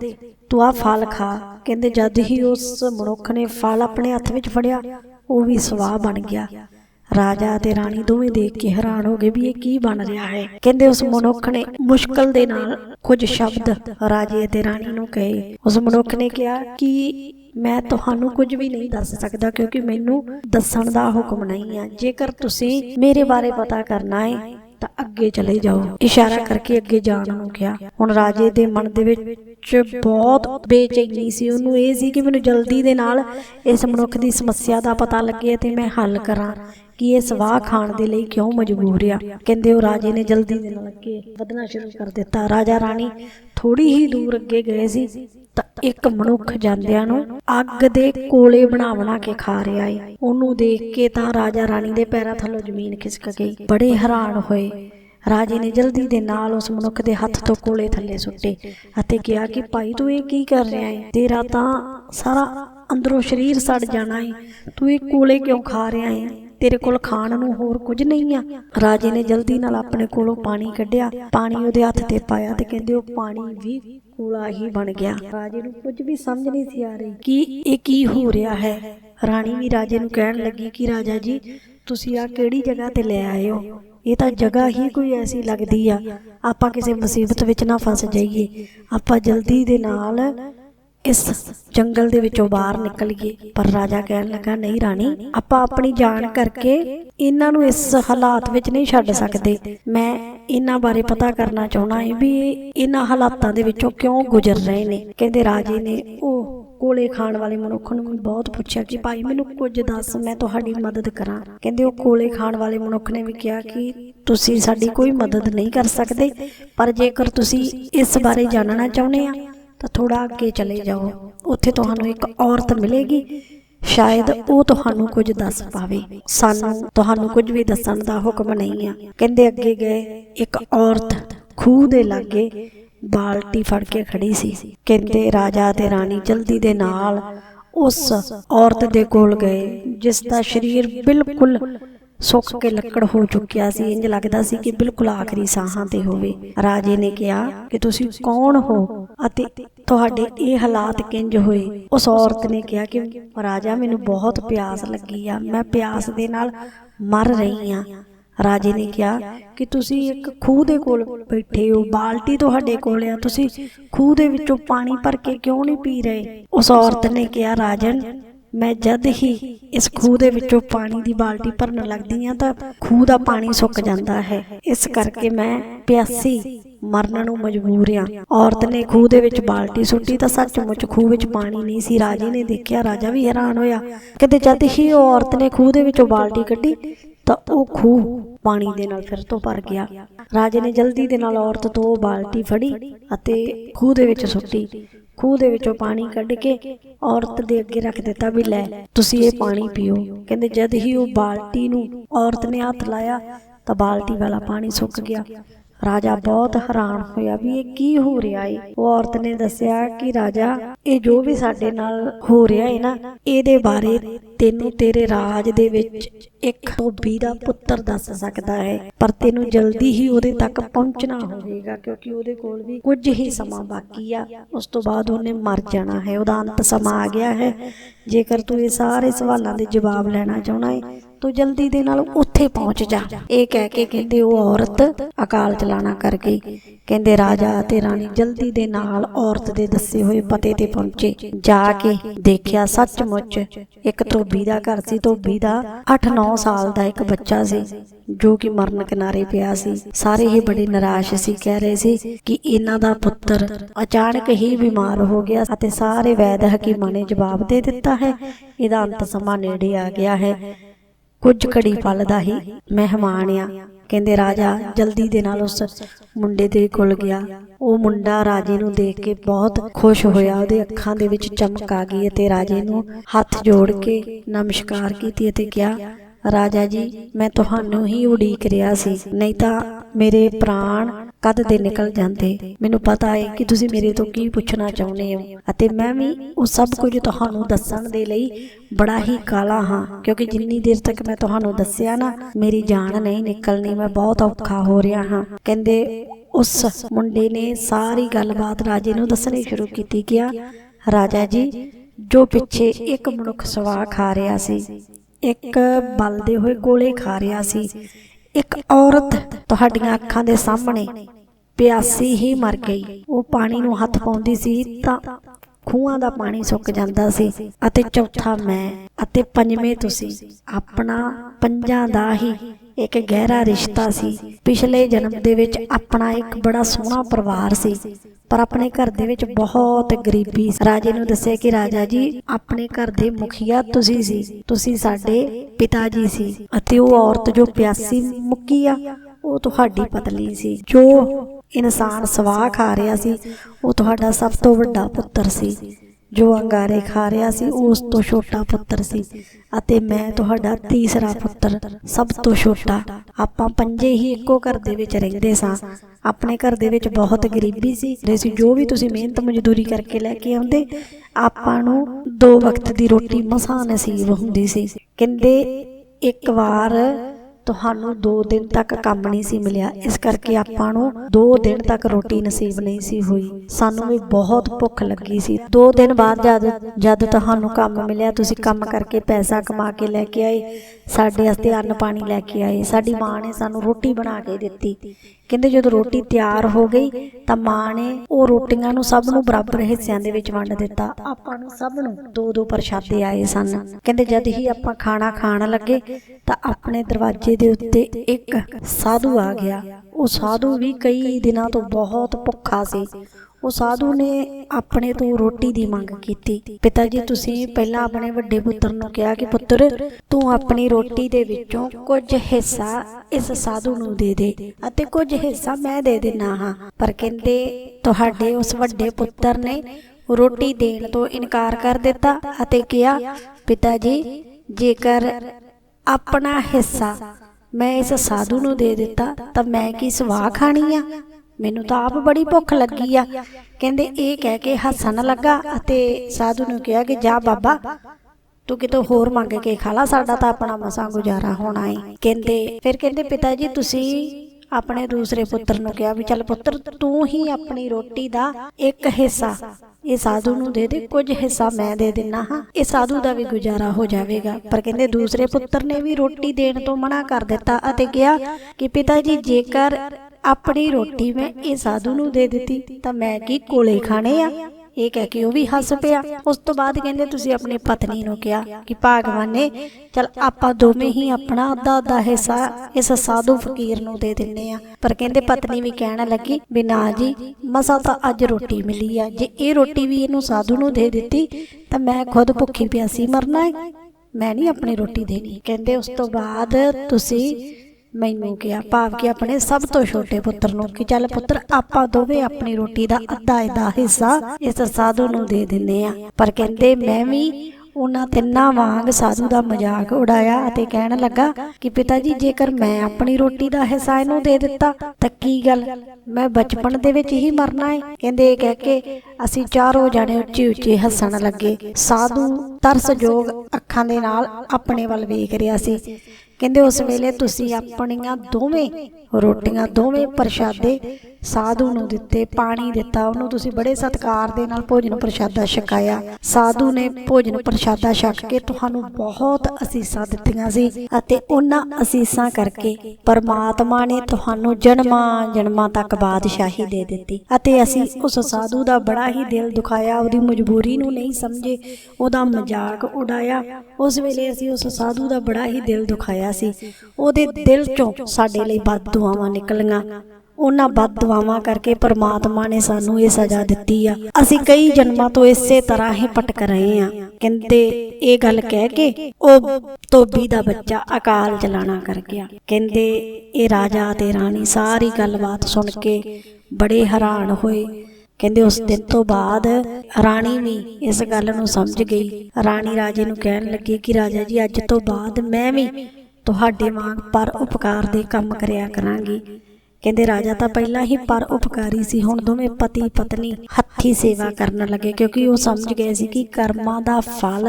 Speaker 1: ਤੂੰ ਆ ਫਲ ਖਾ। ਕਹਿੰਦੇ ਜਦ ਹੀ ਉਸ ਮਨੁੱਖ ਨੇ ਫਲ ਆਪਣੇ ਹੱਥ ਵਿੱਚ ਫੜਿਆ, ਉਹ ਵੀ ਸਵਾਹ ਬਣ ਗਿਆ। ਰਾਜਾ ਤੇ ਰਾਣੀ ਦੋਵੇਂ ਦੇਖ ਕੇ ਹੈਰਾਨ ਹੋ ਗਏ ਵੀ ਇਹ ਕੀ ਬਣ ਰਿਹਾ ਹੈ। ਕਹਿੰਦੇ ਉਸ ਮਨੁੱਖ ਨੇ ਮੁਸ਼ਕਲ ਦੇ ਨਾਲ ਕੁਝ ਸ਼ਬਦ ਰਾਜੇ ਅਤੇ ਰਾਣੀ ਨੂੰ ਕਹੇ। ਉਸ ਮਨੁੱਖ ਨੇ ਕਿਹਾ ਕਿ ਮੈਂ ਤੁਹਾਨੂੰ ਕੁਝ ਵੀ ਨਹੀਂ ਦੱਸ ਸਕਦਾ ਕਿਉਂਕਿ ਮੈਨੂੰ ਦੱਸਣ ਦਾ ਹੁਕਮ ਨਹੀਂ ਹੈ। ਜੇਕਰ ਤੁਸੀਂ ਮੇਰੇ ਬਾਰੇ ਪਤਾ ਕਰਨਾ ਹੈ, ਤਾਂ ਅੱਗੇ ਚਲੇ ਜਾਓ। ਇਸ਼ਾਰਾ ਕਰਕੇ ਅੱਗੇ ਜਾਣ ਨੂੰ ਕਿਹਾ। ਹੁਣ ਰਾਜੇ ਦੇ ਮਨ ਦੇ ਵਿੱਚ ਬਹੁਤ ਬੇਚੈਨੀ ਸੀ। ਉਹਨੂੰ ਇਹ ਸੀ ਕਿ ਮੈਨੂੰ ਜਲਦੀ ਦੇ ਨਾਲ ਇਸ ਮਨੁੱਖ ਦੀ ਸਮੱਸਿਆ ਦਾ ਪਤਾ ਲੱਗੇ ਤੇ ਮੈਂ ਹੱਲ ਕਰਾਂ। ਕਿ ਇਹ ਸਵਾਹ ਖਾਣ ਦੇ ਲਈ ਕਿਉਂ ਮਜਬੂਰ ਆ? ਕਹਿੰਦੇ ਉਹ ਰਾਜੇ ਨੇ ਜਲਦੀ ਦੇ ਨਾਲ ਅੱਗੇ ਵਧਣਾ ਸ਼ੁਰੂ ਕਰ ਦਿੱਤਾ। ਰਾਜਾ ਰਾਣੀ ਥੋੜੀ ਹੀ ਦੂਰ ਅੱਗੇ ਗਏ ਸੀ। ਤਾਂ ਇੱਕ ਮਨੁੱਖ ਜਾਂਦਿਆਂ ਨੂੰ ਅੱਗ ਦੇ ਕੋਲੇ ਬਣਾ ਬਣਾ ਕੇ ਖਾ ਰਿਹਾ ਏ। ਉਹਨੂੰ ਦੇਖ ਕੇ ਤਾਂ ਰਾਜਾ ਰਾਣੀ ਦੇ ਪੈਰਾਂ ਥੱਲੋਂ ਜ਼ਮੀਨ ਖਿਸਕ ਗਈ। ਬੜੇ ਹੈਰਾਨ ਹੋਏ। ਰਾਜੇ ਨੇ ਜਲਦੀ ਦੇ ਨਾਲ ਉਸ ਮਨੁੱਖ ਦੇ ਹੱਥ ਤੋਂ ਕੋਲੇ ਥੱਲੇ ਸੁੱਟੇ ਅਤੇ ਕਿਹਾ ਕਿ ਭਾਈ ਤੂੰ ਇਹ ਕੀ ਕਰ ਰਿਹਾ ਹੈ ਤੇਰਾ ਤਾਂ ਸਾਰਾ ਅੰਦਰੋਂ ਸਰੀਰ ਸੜ ਜਾਣਾ ਹੈ ਤੂੰ ਇਹ ਕੋਲੇ ਕਿਉਂ ਖਾ ਰਿਹਾ ਹੈ ਤੇਰੇ ਕੋਲ ਖਾਣ ਨੂੰ ਹੋਰ ਕੁਝ ਨਹੀਂ ਆ। ਰਾਜੇ ਨੇ ਜਲਦੀ ਨਾਲ ਆਪਣੇ ਕੋਲੋਂ ਪਾਣੀ ਕੱਢਿਆ। ਪਾਣੀ ਉਹਦੇ ਹੱਥ ਤੇ ਪਾਇਆ ਤੇ ਕਹਿੰਦੇ ਉਹ ਪਾਣੀ ਵੀ ਕੋਲਾ ਹੀ ਬਣ ਗਿਆ। ਰਾਜੇ ਨੂੰ ਕੁਝ ਵੀ ਸਮਝ ਨਹੀਂ ਸੀ ਆ ਰਹੀ ਕਿ ਇਹ ਕੀ ਹੋ ਰਿਹਾ ਹੈ। ਰਾਣੀ ਵੀ ਰਾਜੇ ਨੂੰ ਕਹਿਣ ਲੱਗੀ ਕਿ ਰਾਜਾ ਜੀ, ਤੁਸੀਂ ਆ ਕਿਹੜੀ ਜਗ੍ਹਾ ਤੇ ਲੈ ਆਏ ਹੋ? ਇਹ ਤਾਂ ਜਗ੍ਹਾ ਹੀ ਕੋਈ ਐਸੀ ਲੱਗਦੀ ਆ। ਆਪਾਂ ਕਿਸੇ ਮੁਸੀਬਤ ਵਿੱਚ ਨਾ ਫਸ ਜਾਈਏ। ਆਪਾਂ ਜਲਦੀ ਦੇ ਨਾਲ ਇਸ ਜੰਗਲ ਦੇ ਵਿੱਚੋਂ ਬਾਹਰ ਨਿਕਲੀਏ ਪਰ ਰਾਜਾ ਕਹਿਣ ਲੱਗਾ, ਨਹੀਂ ਰਾਣੀ, ਆਪਾਂ ਆਪਣੀ ਜਾਨ ਕਰਕੇ ਇਹਨਾਂ ਨੂੰ ਇਸ ਹਾਲਾਤ ਵਿੱਚ ਨਹੀਂ ਛੱਡ ਸਕਦੇ। ਮੈਂ ਇਹਨਾਂ ਬਾਰੇ ਪਤਾ ਕਰਨਾ ਚਾਹਣਾ ਹੈ ਵੀ ਇਹਨਾਂ ਹਾਲਾਤਾਂ ਦੇ ਵਿੱਚੋਂ ਕਿਉਂ ਗੁਜ਼ਰ ਰਹੇ ਨੇ? ਕਹਿੰਦੇ ਰਾਜੇ ਨੇ, ਉਹ ਕੋਲੇ ਖਾਣ ਵਾਲੇ ਮਨੁੱਖ ਨੂੰ ਵੀ ਬਹੁਤ ਪੁੱਛਿਆ ਕਿ, ਭਾਈ, ਮੈਨੂੰ ਕੁਝ ਦੱਸ, ਮੈਂ ਤੁਹਾਡੀ ਮਦਦ ਕਰਾਂ। ਕਹਿੰਦੇ, ਉਹ ਕੋਲੇ ਖਾਣ ਵਾਲੇ ਮਨੁੱਖ ਨੇ ਵੀ ਕਿਹਾ ਕਿ ਤੁਸੀਂ ਸਾਡੀ ਕੋਈ ਮਦਦ ਨਹੀਂ ਕਰ ਸਕਦੇ, ਪਰ ਜੇਕਰ ਤੁਸੀਂ ਇਸ ਬਾਰੇ ਜਾਣਨਾ ਚਾਹੁੰਦੇ ਆ ਤਾਂ ਥੋੜਾ ਅੱਗੇ ਚਲੇ ਜਾਓ। ਉੱਥੇ ਤੁਹਾਨੂੰ ਇੱਕ ਔਰਤ ਮਿਲੇਗੀ। ਸ਼ਾਇਦ ਉਹ ਤੁਹਾਨੂੰ ਕੁਝ ਦੱਸ ਪਾਵੇ। ਸਾਨੂੰ ਤੁਹਾਨੂੰ ਕੁਝ ਵੀ ਦੱਸਣ ਦਾ ਹੁਕਮ ਨਹੀਂ ਆ। ਕਹਿੰਦੇ ਅੱਗੇ ਗਏ। ਇੱਕ ਔਰਤ ਖੂਹ ਦੇ ਲਾਗੇ ਬਾਲਟੀ ਫੜ ਕੇ ਖੜੀ ਸੀ। ਕਹਿੰਦੇ, ਰਾਜਾ ਤੇ ਰਾਣੀ ਜਲਦੀ ਦੇ ਨਾਲ ਉਸ ਔਰਤ ਦੇ ਕੋਲ ਗਏ, ਜਿਸ ਦਾ ਸਰੀਰ ਬਿਲਕੁਲ ਸੁੱਕ ਕੇ ਲੱਕੜ ਹੋ ਚੁੱਕਿਆ ਸੀ। ਇੰਜ ਲੱਗਦਾ ਸੀ ਕਿ ਬਿਲਕੁਲ ਆਖਰੀ ਸਾਹਾਂ ਤੇ ਹੋਵੇ। ਰਾਜੇ ਨੇ ਕਿਹਾ ਕਿ ਤੁਸੀਂ ਕੌਣ ਹੋ ਅਤੇ ਤੁਹਾਡੇ ਇਹ ਹਾਲਾਤ ਕਿੰਜ ਹੋਏ? ਉਸ ਔਰਤ ਨੇ ਕਿਹਾ ਕਿ ਰਾਜਾ ਮੈਨੂੰ ਬਹੁਤ ਪਿਆਸ ਲੱਗੀ ਆ। ਮੈਂ ਪਿਆਸ ਦੇ ਨਾਲ ਮਰ ਰਹੀ ਆ। ਰਾਜੇ ਨੇ ਕਿਹਾ ਕਿ ਤੁਸੀਂ ਇੱਕ ਖੂਹ ਦੇ ਕੋਲ ਬੈਠੇ ਹੋ। ਬਾਲਟੀ ਤੁਹਾਡੇ ਕੋਲ ਆ। ਤੁਸੀਂ ਖੂਹ ਦੇ ਵਿੱਚੋਂ ਪਾਣੀ ਭਰ ਕੇ ਕਿਉਂ ਨਹੀਂ ਪੀ ਰਹੇ? ਉਸ ਔਰਤ ਨੇ ਕਿਹਾ ਰਾਜਨ ਮੈਂ ਜਦ ਹੀ ਇਸ ਖੂਹ ਦੇ ਵਿੱਚੋਂ ਪਾਣੀ ਦੀ ਬਾਲਟੀ ਭਰਨ ਲੱਗਦੀ ਆ ਤਾਂ ਖੂਹ ਦਾ ਪਾਣੀ ਸੁੱਕ ਜਾਂਦਾ ਹੈ। ਇਸ ਕਰਕੇ ਮੈਂ ਪਿਆਸੀ ਮਰਨ ਨੂੰ ਮਜਬੂਰ ਆ ਔਰਤ ਨੇ ਖੂਹ ਦੇ ਵਿੱਚ ਬਾਲਟੀ ਸੁੱਟੀ ਤਾਂ ਸੱਚਮੁੱਚ ਖੂਹ ਵਿੱਚ ਪਾਣੀ ਨਹੀਂ ਸੀ। ਰਾਜੇ ਨੇ ਦੇਖਿਆ, ਰਾਜਾ ਵੀ ਹੈਰਾਨ ਹੋਇਆ। ਕਹਿੰਦੇ ਜਦ ਹੀ ਉਹ ਔਰਤ ਨੇ ਖੂਹ ਦੇ ਵਿੱਚੋਂ ਬਾਲਟੀ ਕੱਢੀ ਤਾਂ ਉਹ ਖੂਹ ਪਾਣੀ ਦੇ ਨਾਲ ਫਿਰ ਤੋਂ ਭਰ ਗਿਆ। ਰਾਜੇ ਨੇ ਜਲਦੀ ਦੇ ਨਾਲ ਔਰਤ ਤੋਂ ਉਹ ਬਾਲਟੀ ਫੜੀ ਅਤੇ ਖੂਹ ਦੇ ਵਿੱਚ ਸੁੱਟੀ। ਖੂਹ ਦੇ ਵਿੱਚੋਂ ਪਾਣੀ ਕੱਢ ਕੇ ਔਰਤ ਦੇ ਅੱਗੇ ਰੱਖ ਦਿੱਤਾ ਵੀ ਲੈ, ਤੁਸੀਂ ਇਹ ਪਾਣੀ ਪੀਓ। ਕਹਿੰਦੇ ਜਦ ਹੀ ਉਹ ਬਾਲਟੀ ਨੂੰ ਔਰਤ ਨੇ ਹੱਥ ਲਾਇਆ ਤਾਂ ਬਾਲਟੀ ਵਾਲਾ ਪਾਣੀ ਸੁੱਕ ਗਿਆ। ਰਾਜਾ ਬਹੁਤ ਹੈਰਾਨ ਹੋਇਆ ਵੀ ਇਹ ਕੀ ਹੋ ਰਿਹਾ ਏ। ਉਹ ਔਰਤ ਨੇ ਦੱਸਿਆ ਕਿ ਰਾਜਾ, ਇਹ ਜੋ ਵੀ ਸਾਡੇ ਨਾਲ ਹੋ ਰਿਹਾ ਏ ਨਾ, ਇਹਦੇ ਬਾਰੇ ਤੈਨੂੰ ਤੇਰੇ ਰਾਜ ਦੇ ਵਿੱਚ ਇੱਕ ਧੋਬੀ ਦਾ ਪੁੱਤਰ ਦੱਸ ਸਕਦਾ ਹੈ। ਪਰ ਤੈਨੂੰ ਜਲਦੀ ਹੀ ਉਹਦੇ ਤੱਕ ਪਹੁੰਚਣਾ ਹੋਵੇਗਾ, ਕਿਉਂਕਿ ਉਹਦੇ ਕੋਲ ਵੀ ਕੁਝ ਹੀ ਸਮਾਂ ਬਾਕੀ ਆ। ਉਸ ਤੋਂ ਬਾਅਦ ਉਹਨੇ ਮਰ ਜਾਣਾ ਹੈ। ਉਹਦਾ ਅੰਤ ਸਮਾਂ ਆ ਗਿਆ ਹੈ। ਜੇਕਰ ਤੂੰ ਇਹ ਸਾਰੇ ਸਵਾਲਾਂ ਦੇ ਜਵਾਬ ਲੈਣਾ ਚਾਹਣਾ ਹੈ ਤੂੰ ਜਲਦੀ ਦੇ ਨਾਲ ਉੱਥੇ ਪਹੁੰਚ ਜਾ। ਇਹ ਕਹਿ ਕੇ ਕਹਿੰਦੇ ਉਹ ਔਰਤ ਅਕਾਲ ਚਲਾਣਾ ਕਰ ਗਈ। ਕਹਿੰਦੇ ਰਾਜਾ ਅਤੇ ਰਾਣੀ ਜਲਦੀ ਦੇ ਨਾਲ ਔਰਤ ਦੇ ਦੱਸੇ ਹੋਏ ਪਤੇ ਤੇ ਪਹੁੰਚੇ। ਜਾ ਕੇ ਦੇਖਿਆ ਸੱਚਮੁੱਚ ਇੱਕ ਧੋਬੀ ਦਾ ਘਰ ਸੀ। ਧੋਬੀ ਦਾ 8-9 ਸਾਲ ਦਾ ਇੱਕ ਬੱਚਾ ਸੀ, ਜੋ ਕਿ ਮਰਨ ਕਿਨਾਰੇ ਪਿਆ ਸੀ। ਸਾਰੇ ਹੀ ਬੜੇ ਨਿਰਾਸ਼ ਸੀ, ਕਹਿ ਰਹੇ ਸੀ ਕਿ ਇਹਨਾਂ ਦਾ ਪੁੱਤਰ ਅਚਾਨਕ ਹੀ ਬਿਮਾਰ ਹੋ ਗਿਆ ਅਤੇ ਸਾਰੇ ਵੈਦ ਹਕੀਮਾਂ ਨੇ ਜਵਾਬ ਦੇ ਦਿੱਤਾ ਹੈ, ਇਹਦਾ ਅੰਤ ਸਮਾਂ ਨੇੜੇ ਆ ਗਿਆ ਹੈ। ਕੁਝ ਘੜੀ ਪਲ ਦਾ ਹੀ ਮਹਿਮਾਨ ਆ। ਕਹਿੰਦੇ, ਰਾਜਾ, ਜਲਦੀ ਦੇ ਨਾਲ ਉਸ ਮੁੰਡੇ ਦੇ ਕੋਲ ਗਿਆ। ਉਹ ਮੁੰਡਾ ਰਾਜੇ ਨੂੰ ਦੇਖ ਕੇ ਬਹੁਤ ਖੁਸ਼ ਹੋਇਆ। ਉਹਦੇ ਅੱਖਾਂ ਦੇ ਵਿੱਚ ਚਮਕ ਆ ਗਈ ਅਤੇ ਰਾਜੇ ਨੂੰ ਹੱਥ ਜੋੜ ਕੇ ਨਮਸਕਾਰ ਕੀਤੀ ਅਤੇ ਕਿਹਾ, ਰਾਜਾ ਜੀ, ਮੈਂ ਤੁਹਾਨੂੰ ਹੀ ਉਡੀਕ ਰਿਹਾ ਸੀ। ਨਹੀਂ ਤਾਂ ਮੇਰੇ ਪ੍ਰਾਣ ਕਦ ਦੇ ਨਿਕਲ ਜਾਂਦੇ। ਮੈਨੂੰ ਪਤਾ ਹੈ ਕਿ ਤੁਸੀਂ ਮੇਰੇ ਤੋਂ ਕੀ ਪੁੱਛਣਾ ਚਾਹੁੰਦੇ ਹੋ ਅਤੇ ਮੈਂ ਵੀ ਉਹ ਸਭ ਕੁਝ ਤੁਹਾਨੂੰ ਦੱਸਣ ਦੇ ਲਈ ਬੜਾ ਹੀ ਕਾਲਾ ਹਾਂ, ਕਿਉਂਕਿ ਜਿੰਨੀ ਦੇਰ ਤੱਕ ਮੈਂ ਤੁਹਾਨੂੰ ਦੱਸਿਆ ਨਾ, ਮੇਰੀ ਜਾਨ ਨਹੀਂ ਨਿਕਲਣੀ, ਮੈਂ ਬਹੁਤ ਔਖਾ ਹੋ ਰਿਹਾ ਹਾਂ। ਕਹਿੰਦੇ ਉਸ ਮੁੰਡੇ ਨੇ ਸਾਰੀ ਗੱਲਬਾਤ ਰਾਜੇ ਨੂੰ ਦੱਸਣੀ ਸ਼ੁਰੂ ਕੀਤੀ, ਕਿਹਾ, ਰਾਜਾ ਜੀ, ਜੋ ਪਿੱਛੇ ਇੱਕ ਮਨੁੱਖ ਸਵਾ ਖਾ ਰਿਹਾ ਸੀ, ਇੱਕ ਬਲਦੇ ਹੋਏ ਗੋਲੇ ਖਾ ਰਿਹਾ ਸੀ ਇੱਕ ਔਰਤ ਤੁਹਾਡੀਆਂ ਅੱਖਾਂ ਦੇ ਸਾਹਮਣੇ ਪਿਆਸੀ ਹੀ ਮਰ ਗਈ। ਉਹ ਪਾਣੀ ਨੂੰ ਹੱਥ ਪਾਉਂਦੀ ਸੀ ਤਾਂ ਖੂਹਾਂ ਦਾ ਪਾਣੀ ਸੁੱਕ ਜਾਂਦਾ ਸੀ ਅਤੇ ਚੌਥਾ ਮੈਂ ਅਤੇ ਪੰਜਵੇਂ ਤੁਸੀਂ ਆਪਣਾ ਪੰਜਾਂ ਦਾ ਹੀ ਇੱਕ ਗਹਿਰਾ ਰਿਸ਼ਤਾ ਸੀ। ਪਿਛਲੇ ਜਨਮ ਦੇ ਵਿੱਚ ਆਪਣਾ ਇੱਕ ਬੜਾ ਸੋਹਣਾ ਪਰਿਵਾਰ ਸੀ, ਪਰ ਆਪਣੇ ਘਰ ਦੇ ਵਿੱਚ ਬਹੁਤ ਗਰੀਬੀ ਰਾਜੇ ਨੂੰ ਦੱਸਿਆ ਕਿ ਰਾਜਾ ਜੀ, ਆਪਣੇ ਘਰ ਦੇ ਮੁਖੀਆ ਤੁਸੀਂ ਸੀ, ਤੁਸੀਂ ਸਾਡੇ ਪਿਤਾ ਜੀ ਸੀ ਅਤੇ ਉਹ ਔਰਤ ਜੋ ਪਿਆਸੀ ਮੁੱਕੀ ਆ ਉਹ ਤੁਹਾਡੀ ਪਤਲੀ ਸੀ, ਜੋ ਇਨਸਾਨ ਸਵਾਹ ਖਾ ਰਿਹਾ ਸੀ। ਉਹ ਤੁਹਾਡਾ ਸਭ ਤੋਂ ਵੱਡਾ ਪੁੱਤਰ ਸੀ। ਜੋ ਅੰਗਾਰੇ ਖਾ ਰਿਹਾ ਸੀ, ਉਸ ਤੋਂ ਛੋਟਾ ਪੁੱਤਰ ਸੀ। ਅਤੇ ਮੈਂ ਤੁਹਾਡਾ ਤੀਸਰਾ ਪੁੱਤਰ, ਸਭ ਤੋਂ ਛੋਟਾ। ਆਪਾਂ ਪੰਜੇ ਹੀ ਇੱਕੋ ਘਰ ਦੇ ਵਿੱਚ ਰਹਿੰਦੇ ਸਾਂ। ਆਪਣੇ ਘਰ ਦੇ ਵਿੱਚ ਬਹੁਤ ਗਰੀਬੀ ਸੀ। ਤੇ ਜੋ ਵੀ ਤੁਸੀਂ ਮਿਹਨਤ ਮਜ਼ਦੂਰੀ ਕਰਕੇ ਲੈ ਕੇ ਆਉਂਦੇ, ਆਪਾਂ ਨੂੰ ਦੋ ਵਕਤ ਦੀ ਰੋਟੀ ਮਸਾਂ ਨਸੀਬ ਹੁੰਦੀ ਸੀ। ਕਹਿੰਦੇ, ਇੱਕ ਵਾਰ ਤੁਹਾਨੂੰ 2 ਦਿਨ ਤੱਕ ਕੰਮ ਨਹੀਂ ਸੀ ਮਿਲਿਆ। ਇਸ ਕਰਕੇ ਆਪਾਂ ਨੂੰ 2 ਦਿਨ ਤੱਕ ਰੋਟੀ ਨਸੀਬ ਨਹੀਂ ਸੀ ਹੋਈ। ਸਾਨੂੰ ਵੀ ਬਹੁਤ ਭੁੱਖ ਲੱਗੀ ਸੀ। 2 ਦਿਨ ਬਾਅਦ ਜਦ ਜਦ ਤੁਹਾਨੂੰ ਕੰਮ ਮਿਲਿਆ, ਤੁਸੀਂ ਕੰਮ ਕਰਕੇ ਪੈਸਾ ਕਮਾ ਕੇ ਲੈ ਕੇ ਆਏ। ਸਾਡੇ ਵਾਸਤੇ ਅੰਨ ਪਾਣੀ ਲੈ ਕੇ ਆਏ। ਸਾਡੀ ਮਾਂ ਨੇ ਸਾਨੂੰ ਰੋਟੀ ਬਣਾ ਕੇ ਦਿੱਤੀ। ਕਹਿੰਦੇ ਜਦੋਂ ਰੋਟੀ ਤਿਆਰ ਹੋ ਗਈ ਤਾਂ ਮਾਂ ਨੇ ਉਹ ਰੋਟੀਆਂ ਨੂੰ ਸਭ ਨੂੰ ਬਰਾਬਰ ਹਿੱਸਿਆਂ ਦੇ ਵਿੱਚ ਵੰਡ ਦਿੱਤਾ। ਆਪਾਂ ਨੂੰ ਸਭ ਨੂੰ ਦੋ ਦੋ ਪ੍ਰਸ਼ਾਦੇ ਆਏ ਸਨ। ਕਹਿੰਦੇ ਜਦ ਹੀ ਆਪਾਂ ਖਾਣਾ ਖਾਣ ਲੱਗੇ ਤਾਂ ਆਪਣੇ ਦਰਵਾਜ਼ੇ ਦੇ ਉੱਤੇ ਇੱਕ ਸਾਧੂ ਆ ਗਿਆ। ਉਹ ਸਾਧੂ ਵੀ ਕਈ ਦਿਨਾਂ ਤੋਂ ਬਹੁਤ ਭੁੱਖਾ ਸੀ। ਉਹ ਸਾਧੂ ਨੇ ਆਪਣੇ ਤੋਂ ਰੋਟੀ ਦੀ ਮੰਗ ਕੀਤੀ। ਪਿਤਾ ਜੀ, ਤੁਸੀਂ ਪਹਿਲਾਂ ਆਪਣੇ ਵੱਡੇ ਪੁੱਤਰ ਨੂੰ ਕਿਹਾ ਕਿ, ਪੁੱਤਰ, ਤੂੰ ਆਪਣੀ ਰੋਟੀ ਦੇ ਵਿੱਚੋਂ ਕੁਝ ਹਿੱਸਾ ਇਸ ਸਾਧੂ ਨੂੰ ਦੇ ਦੇ ਅਤੇ ਕੁਝ ਹਿੱਸਾ ਮੈਂ ਦੇ ਦੇਣਾ ਹਾਂ। ਪਰ ਕਹਿੰਦੇ, ਤੁਹਾਡੇ ਉਸ ਵੱਡੇ ਪੁੱਤਰ ਨੇ ਰੋਟੀ ਦੇਣ ਤੋਂ ਇਨਕਾਰ ਕਰ ਦਿੱਤਾ ਅਤੇ ਕਿਹਾ, ਪਿਤਾ ਜੀ, ਜੇਕਰ ਆਪਣਾ ਹਿੱਸਾ ਮੈਂ ਇਸ ਸਾਧੂ ਨੂੰ ਦੇ ਦਿੱਤਾ, ਤਾਂ ਮੈਂ ਕੀ ਸਵਾਹ ਖਾਣੀ ਆ? ਮੈਨੂੰ ਤਾਂ ਆਪ ਬੜੀ ਭੁੱਖ ਲੱਗੀ ਆ। ਕਹਿੰਦੇ ਇਹ ਕਹਿ ਕੇ ਹੱਸਣ ਲੱਗਾ ਅਤੇ ਸਾਧੂ ਨੂੰ ਕਿਹਾ ਕਿ ਜਾ ਬਾਬਾ, ਤੂੰ ਕਿਤੋਂ ਹੋਰ ਮੰਗ ਕੇ ਖਾ ਲਾ, ਸਾਡਾ ਤਾਂ ਆਪਣਾ ਮਸਾਂ ਗੁਜ਼ਾਰਾ ਹੋਣਾ ਏ। ਕਹਿੰਦੇ, ਫਿਰ ਕਹਿੰਦੇ, ਪਿਤਾ ਜੀ, ਤੁਸੀਂ ਆਪਣੇ ਦੂਸਰੇ ਪੁੱਤਰ ਨੂੰ ਕਿਹਾ ਵੀ ਚੱਲ ਪੁੱਤਰ, ਤੂੰ ਹੀ ਆਪਣੀ ਰੋਟੀ ਦਾ ਇੱਕ ਹਿੱਸਾ। ਇਹ ਸਾਧੂ ਨੂੰ ਦੇ ਦੇ, ਕੁਝ ਹਿੱਸਾ ਮੈਂ ਦੇ ਦਿੰਨਾ ਹਾਂ। ਇਹ ਸਾਧੂ ਦਾ ਵੀ ਗੁਜ਼ਾਰਾ ਹੋ ਜਾਵੇਗਾ। ਪਰ ਕਹਿੰਦੇ ਦੂਸਰੇ ਪੁੱਤਰ ਨੇ ਵੀ ਰੋਟੀ ਦੇਣ ਤੋਂ ਮਨਾ ਕਰ ਦਿੱਤਾ ਅਤੇ ਕਿਹਾ ਕਿ ਪਿਤਾ ਜੀ, ਜੇਕਰ ਆਪਣੀ ਰੋਟੀ ਮੈਂ ਇਹ ਸਾਧੂ ਨੂੰ ਦੇ ਦਿੱਤੀ ਤਾਂ ਮੈਂ ਕੀ ਕੋਲੇ ਖਾਣੇ ਆ? ਇਹ ਕਹਿ ਕੇ ਉਹ ਵੀ ਹੱਸ ਪਿਆ। ਉਸ ਤੋਂ ਬਾਅਦ ਕਹਿੰਦੇ, ਤੁਸੀਂ ਆਪਣੀ ਪਤਨੀ ਨੂੰ ਕਿਹਾ ਕਿ ਭਾਗਵਾਨ ਨੇ, ਚਲ ਆਪਾਂ ਦੋਵੇਂ ਹੀ ਆਪਣਾ ਅੱਧਾ ਅੱਧਾ ਹਿੱਸਾ ਇਸ ਸਾਧੂ ਫਕੀਰ ਨੂੰ ਦੇ ਦਿੰਨੇ ਆ ਪਰ ਕਹਿੰਦੇ ਪਤਨੀ ਵੀ ਕਹਿਣ ਲੱਗੀ ਵੀ ਨਾ ਜੀ, ਮਸਾ ਤਾਂ ਅੱਜ ਰੋਟੀ ਮਿਲੀ ਆ। ਜੇ ਇਹ ਰੋਟੀ ਵੀ ਇਹਨੂੰ ਸਾਧੂ ਨੂੰ ਦੇ ਦਿੱਤੀ, ਤਾਂ ਮੈਂ ਖੁਦ ਭੁੱਖੀ ਪਿਆਸੀ ਮਰਨਾ ਹੈ। ਮੈਂ ਨਹੀਂ ਆਪਣੀ ਰੋਟੀ ਦੇਣੀ। ਕਹਿੰਦੇ ਉਸ ਤੋਂ ਬਾਅਦ ਤੁਸੀਂ ਮੈਨੂੰ ਕਿਹਾ ਭਾਵ ਕਿ ਆਪਣੇ ਸਭ ਤੋਂ ਛੋਟੇ ਪੁੱਤਰ ਨੂੰ ਕਿ ਚੱਲ ਪੁੱਤਰ ਆਪਾਂ ਦੋਵੇਂ ਆਪਣੀ ਰੋਟੀ ਦਾ ਅੱਧਾ ਅੱਧਾ ਹਿੱਸਾ ਇਸ ਸਾਧੂ ਨੂੰ ਦੇ ਦਿੰਨੇ ਆ ਪਰ ਕਹਿੰਦੇ ਮੈਂ ਵੀ ਉਹਨਾਂ ਤਿੰਨਾਂ ਵਾਂਗ ਸਾਧੂ ਦਾ ਮਜ਼ਾਕ ਉਡਾਇਆ ਅਤੇ ਕਹਿਣ ਲੱਗਾ ਕਿ ਪਿਤਾ ਜੀ ਜੇਕਰ ਮੈਂ ਆਪਣੀ ਰੋਟੀ ਦਾ ਹਿੱਸਾ ਇਹਨੂੰ ਦੇ ਦਿੱਤਾ ਤਾਂ ਕੀ ਗੱਲ? ਮੈਂ ਬਚਪਨ ਦੇ ਵਿੱਚ ਹੀ ਮਰਨਾ ਹੈ ਕਹਿੰਦੇ ਇਹ ਕਹਿ ਕੇ ਅਸੀਂ ਚਾਰੋਂ ਜਣੇ ਉੱਚੀ ਉੱਚੀ ਹੱਸਣ ਲੱਗੇ। ਸਾਧੂ ਤਰਸਯੋਗ ਅੱਖਾਂ ਦੇ ਨਾਲ ਆਪਣੇ ਵੱਲ ਵੇਖ ਰਿਹਾ ਸੀ ਕਹਿੰਦੇ ਉਸ ਵੇਲੇ ਤੁਸੀਂ ਆਪਣੀਆਂ ਦੋਵੇਂ ਰੋਟੀਆਂ ਦੋਵੇਂ ਪ੍ਰਸ਼ਾਦੇ ਸਾਧੂ ਨੂੰ ਦਿੱਤੇ, ਪਾਣੀ ਦਿੱਤਾ, ਉਹਨੂੰ ਤੁਸੀਂ ਬੜੇ ਸਤਿਕਾਰ ਦੇ ਨਾਲ ਭੋਜਨ ਪ੍ਰਸ਼ਾਦਾ ਛਕਾਇਆ। ਸਾਧੂ ਨੇ ਭੋਜਨ ਪ੍ਰਸ਼ਾਦਾ ਛਕ ਕੇ ਤੁਹਾਨੂੰ ਬਹੁਤ ਅਸੀਸਾਂ ਦਿੱਤੀਆਂ ਸੀ ਅਤੇ ਉਹਨਾਂ ਅਸੀਸਾਂ ਕਰਕੇ ਪਰਮਾਤਮਾ ਨੇ ਤੁਹਾਨੂੰ ਜਨਮਾਂ ਜਨਮਾਂ ਤੱਕ ਬਾਦਸ਼ਾਹੀ ਦੇ ਦਿੱਤੀ ਅਤੇ ਅਸੀਂ ਉਸ ਸਾਧੂ ਦਾ ਬੜਾ ਹੀ ਦਿਲ ਦੁਖਾਇਆ, ਉਹਦੀ ਮਜਬੂਰੀ ਨੂੰ ਨਹੀਂ ਸਮਝੇ, ਉਹਦਾ ਮਜ਼ਾਕ ਉਡਾਇਆ। ਉਸ ਵੇਲੇ ਅਸੀਂ ਉਸ ਸਾਧੂ ਦਾ ਬੜਾ ਹੀ ਦਿਲ ਦੁਖਾਇਆ ਸੀ। ਉਹਦੇ ਦਿਲ ਚੋਂ ਸਾਡੇ ਲਈ ਬਦਦੁਆਵਾਂ ਨਿਕਲੀਆਂ। ਉਹਨਾਂ ਬਦਦੁਆਵਾਂ ਕਰਕੇ ਪ੍ਰਮਾਤਮਾ ਨੇ ਸਾਨੂੰ ਇਹ ਸਜ਼ਾ ਦਿੱਤੀ ਆ। ਅਸੀਂ ਕਈ ਜਨਮਾਂ ਤੋਂ ਇਸੇ ਤਰ੍ਹਾਂ ਹੀ ਭਟਕ ਰਹੇ ਆ। ਕਹਿੰਦੇ, ਇਹ ਗੱਲ ਕਹਿ ਕੇ ਉਹ ਧੋਬੀ ਦਾ ਬੱਚਾ ਅਕਾਲ ਚਲਾਣਾ ਕਰ ਗਿਆ। ਕਹਿੰਦੇ, ਇਹ ਰਾਜਾ ਤੇ ਰਾਣੀ ਸਾਰੀ ਗੱਲਬਾਤ ਸੁਣ ਕੇ ਬੜੇ ਹੈਰਾਨ ਹੋਏ। ਕਹਿੰਦੇ, ਉਸ ਦਿਨ ਤੋਂ ਬਾਅਦ ਰਾਣੀ ਵੀ ਇਸ ਗੱਲ ਨੂੰ ਸਮਝ ਗਈ। ਰਾਣੀ ਰਾਜੇ ਨੂੰ ਕਹਿਣ ਲੱਗੀ ਕਿ ਰਾਜਾ ਜੀ, ਅੱਜ ਤੋਂ ਬਾਅਦ ਮੈਂ ਵੀ ਤੁਹਾਡੇ ਵਾਂਗ ਪਰ ਉਪਕਾਰ ਦੇ ਕੰਮ ਕਰਿਆ ਕਰਾਂਗੀ। ਕਹਿੰਦੇ ਰਾਜਾ ਤਾਂ ਪਹਿਲਾਂ ਹੀ ਪਰ ਉਪਕਾਰੀ ਸੀ। ਹੁਣ ਦੋਵੇਂ ਪਤੀ ਪਤਨੀ ਹੱਥੀ ਸੇਵਾ ਕਰਨ ਲੱਗੇ ਕਿਉਂਕਿ ਉਹ ਸਮਝ ਗਏ ਸੀ ਕਿ ਕਰਮਾਂ ਦਾ ਫਲ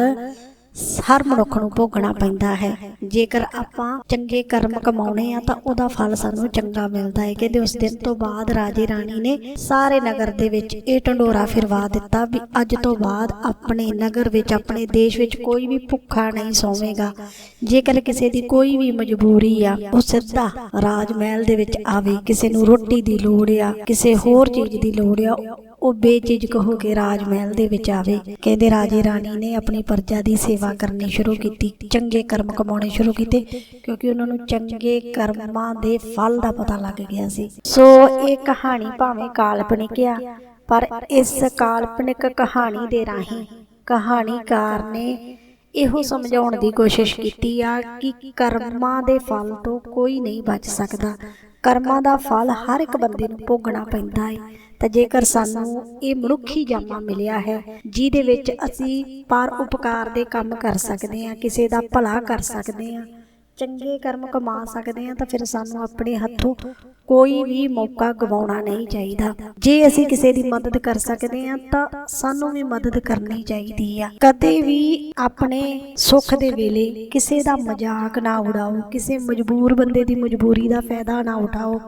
Speaker 1: ਹਰ ਮਨੁੱਖ ਨੂੰ ਭੋਗਣਾ ਪੈਂਦਾ ਹੈ। ਜੇਕਰ ਆਪਾਂ ਚੰਗੇ ਕਰਮ ਕਮਾਉਣੇ ਆ ਤਾਂ ਉਹਦਾ ਫਲ ਸਾਨੂੰ ਚੰਗਾ ਮਿਲਦਾ ਹੈ। ਕਹਿੰਦੇ ਉਸ ਦਿਨ ਤੋਂ ਬਾਅਦ ਰਾਜੇ ਰਾਣੀ ਨੇ ਸਾਰੇ ਨਗਰ ਦੇ ਵਿੱਚ ਇਹ ਢੰਡੋਰਾ ਫਿਰਵਾ ਦਿੱਤਾ ਵੀ ਅੱਜ ਤੋਂ ਬਾਅਦ ਆਪਣੇ ਨਗਰ ਵਿੱਚ, ਆਪਣੇ ਦੇਸ਼ ਵਿੱਚ ਕੋਈ ਵੀ ਭੁੱਖਾ ਨਹੀਂ ਸੌਵੇਗਾ। ਜੇਕਰ ਕਿਸੇ ਦੀ ਕੋਈ ਵੀ ਮਜਬੂਰੀ ਆ, ਉਹ ਸਿੱਧਾ ਰਾਜ ਮਹਿਲ ਦੇ ਵਿੱਚ ਆਵੇ, ਕਿਸੇ ਨੂੰ ਰੋਟੀ ਦੀ ਲੋੜ ਆ, ਕਿਸੇ ਹੋਰ ਚੀਜ਼ ਦੀ ਲੋੜ ਆ ਉਹ ਬੇਝਿਜਕ ਹੋ ਕੇ ਰਾਜ ਮਹਿਲ ਦੇ ਵਿੱਚ ਆਵੇ। ਕਹਿੰਦੇ ਰਾਜੇ ਰਾਣੀ ਨੇ ਆਪਣੀ ਪ੍ਰਜਾ ਦੀ ਸੇਵਾ ਕਰਨੀ ਸ਼ੁਰੂ ਕੀਤੀ। ਚੰਗੇ ਕਰਮ ਕਮਾਉਣੇ ਸ਼ੁਰੂ ਕੀਤੇ, ਕਿਉਂਕਿ ਉਹਨਾਂ ਨੂੰ ਚੰਗੇ ਕਰਮਾਂ ਦੇ ਫਲ ਦਾ ਪਤਾ ਲੱਗ ਗਿਆ ਸੀ। ਸੋ ਇਹ ਕਹਾਣੀ ਭਾਵੇਂ ਕਾਲਪਨਿਕ ਆ, ਪਰ ਇਸ ਕਾਲਪਨਿਕ ਕਹਾਣੀ ਦੇ ਰਾਹੀਂ ਕਹਾਣੀਕਾਰ ਨੇ ਇਹੋ ਸਮਝਾਉਣ ਦੀ ਕੋਸ਼ਿਸ਼ ਕੀਤੀ ਆ ਕਿ ਕਰਮਾਂ ਦੇ ਫਲ ਤੋਂ ਕੋਈ ਨਹੀਂ ਬਚ ਸਕਦਾ। ਕਰਮਾਂ ਦਾ ਫਲ ਹਰ ਇੱਕ ਬੰਦੇ ਨੂੰ ਭੋਗਣਾ ਪੈਂਦਾ ਹੈ ਤਾਂ ਜੇਕਰ ਸਾਨੂੰ ਇਹ ਮਨੁੱਖੀ ਜਾਮਾ ਮਿਲਿਆ ਹੈ, ਜਿਹਦੇ ਵਿੱਚ ਅਸੀਂ ਪਰ ਉਪਕਾਰ ਦੇ ਕੰਮ ਕਰ ਸਕਦੇ ਹਾਂ, ਕਿਸੇ ਦਾ ਭਲਾ ਕਰ ਸਕਦੇ ਹਾਂ, ਚੰਗੇ ਕਰਮ ਕਮਾ ਸਕਦੇ ਹਾਂ, ਤਾਂ ਫਿਰ ਸਾਨੂੰ ਆਪਣੇ ਹੱਥੋਂ ਕੋਈ ਵੀ ਮੌਕਾ ਗਵਾਉਣਾ ਨਹੀਂ ਚਾਹੀਦਾ। ਜੇ ਅਸੀਂ ਕਿਸੇ ਦੀ ਮਦਦ ਕਰ ਸਕਦੇ ਹਾਂ, ਤਾਂ ਸਾਨੂੰ ਵੀ ਮਦਦ ਕਰਨੀ ਚਾਹੀਦੀ ਆ। ਕਦੇ ਵੀ ਆਪਣੇ ਸੁੱਖ ਦੇ ਵੇਲੇ ਕਿਸੇ ਦਾ ਮਜ਼ਾਕ ਨਾ ਉਡਾਓ, ਕਿਸੇ ਮਜਬੂਰ ਬੰਦੇ ਦੀ ਮਜਬੂਰੀ ਦਾ ਫਾਇਦਾ ਨਾ ਉਠਾਓ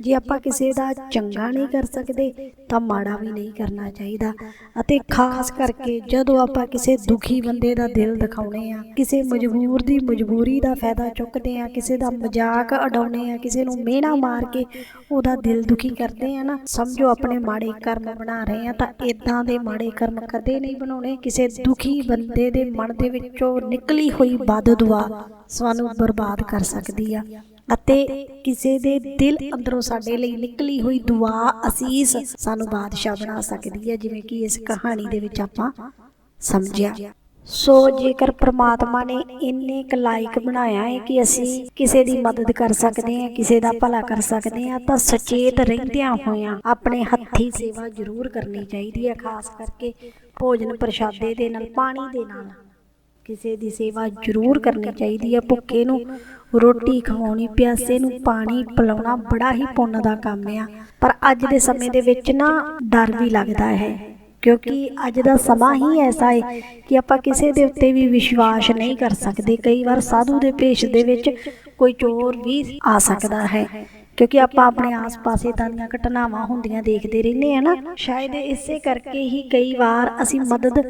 Speaker 1: ਜੇ ਆਪਾਂ ਕਿਸੇ ਦਾ ਚੰਗਾ ਨਹੀਂ ਕਰ ਸਕਦੇ, ਤਾਂ ਮਾੜਾ ਵੀ ਨਹੀਂ ਕਰਨਾ ਚਾਹੀਦਾ। ਅਤੇ ਖਾਸ ਕਰਕੇ ਜਦੋਂ ਆਪਾਂ ਕਿਸੇ ਦੁਖੀ ਬੰਦੇ ਦਾ ਦਿਲ ਦਿਖਾਉਣੇ ਆ, ਕਿਸੇ ਮਜਬੂਰ ਦੀ ਮਜਬੂਰੀ ਦਾ ਫਾਇਦਾ ਚੁੱਕਦੇ ਆ, ਕਿਸੇ ਦਾ ਮਜ਼ਾਕ ਉਡਾਉਣੇ ਆ, ਕਿਸੇ ਨੂੰ ਮਿਹਣਾ ਮਾਰ ਕੇ ਉਹਦਾ ਦਿਲ ਦੁਖੀ ਕਰਦੇ ਆ ਨਾ, ਸਮਝੋ ਆਪਣੇ ਮਾੜੇ ਕਰਮ ਬਣਾ ਰਹੇ ਆ, ਤਾਂ ਇਦਾਂ ਦੇ ਮਾੜੇ ਕਰਮ ਕਦੇ ਨਹੀਂ ਬਣਾਉਣੇ। ਕਿਸੇ ਦੁਖੀ ਬੰਦੇ ਦੇ ਮਨ ਦੇ ਵਿੱਚੋਂ ਨਿਕਲੀ ਹੋਈ ਬਦ ਦੁਆ ਸਾਨੂੰ ਬਰਬਾਦ ਕਰ ਸਕਦੀ ਆ। ਅਤੇ ਕਿਸੇ ਦੇ ਦਿਲ ਅੰਦਰੋਂ ਸਾਡੇ ਲਈ ਨਿਕਲੀ ਹੋਈ ਦੁਆ ਅਸੀਸ ਸਾਨੂੰ ਬਾਦਸ਼ਾਹ ਬਣਾ ਸਕਦੀ ਹੈ, ਜਿਵੇਂ ਕਿ ਇਸ ਕਹਾਣੀ ਦੇ ਵਿੱਚ ਆਪਾਂ ਸਮਝਿਆ। ਸੋ ਜੇਕਰ ਪ੍ਰਮਾਤਮਾ ਨੇ ਇੰਨੇ ਕੁ ਲਾਇਕ ਬਣਾਇਆ ਹੈ ਕਿ ਅਸੀਂ ਕਿਸੇ ਦੀ ਮਦਦ ਕਰ ਸਕਦੇ ਹਾਂ, ਕਿਸੇ ਦਾ ਭਲਾ ਕਰ ਸਕਦੇ ਹਾਂ, ਤਾਂ ਸੁਚੇਤ ਰਹਿੰਦਿਆਂ ਹੋਇਆਂ ਆਪਣੇ ਹੱਥੀ ਸੇਵਾ ਜ਼ਰੂਰ ਕਰਨੀ ਚਾਹੀਦੀ ਹੈ, ਖਾਸ ਕਰਕੇ ਭੋਜਨ ਪ੍ਰਸ਼ਾਦੇ ਦੇ ਨਾਲ, ਪਾਣੀ ਦੇ ਨਾਲ। ਕਿਸੇ ਦੀ ਸੇਵਾ ਜ਼ਰੂਰ ਕਰਨੀ ਚਾਹੀਦੀ ਹੈ ਭੁੱਖੇ ਨੂੰ ਰੋਟੀ ਖਵਾਉਣੀ, ਪਿਆਸੇ ਨੂੰ ਪਾਣੀ ਪਿਲਾਉਣਾ ਬੜਾ ਹੀ ਪੁੰਨ ਦਾ ਕੰਮ ਆ। ਪਰ ਅੱਜ ਦੇ ਸਮੇਂ ਦੇ ਵਿੱਚ ਨਾ ਡਰ ਵੀ ਲੱਗਦਾ ਹੈ, ਕਿਉਂਕਿ ਅੱਜ ਦਾ ਸਮਾਂ ਹੀ ਐਸਾ ਹੈ ਕਿ ਆਪਾਂ ਕਿਸੇ ਦੇ ਉੱਤੇ ਵੀ ਵਿਸ਼ਵਾਸ ਨਹੀਂ ਕਰ ਸਕਦੇ। ਕਈ ਵਾਰ ਸਾਧੂ ਦੇ ਭੇਸ਼ ਦੇ ਵਿੱਚ ਕੋਈ ਚੋਰ ਵੀ ਆ ਸਕਦਾ ਹੈ, ਕਿਉਂਕਿ ਆਪਾਂ ਆਪਣੇ ਆਸ-ਪਾਸੇ ਤਾਂ ਦੀਆਂ ਘਟਨਾਵਾਂ ਹੁੰਦੀਆਂ ਦੇਖਦੇ ਰਹਿੰਦੇ ਆ ਨਾ। ਸ਼ਾਇਦ ਇਸੇ ਕਰਕੇ ਹੀ ਕਈ ਵਾਰ ਅਸੀਂ ਮਦਦ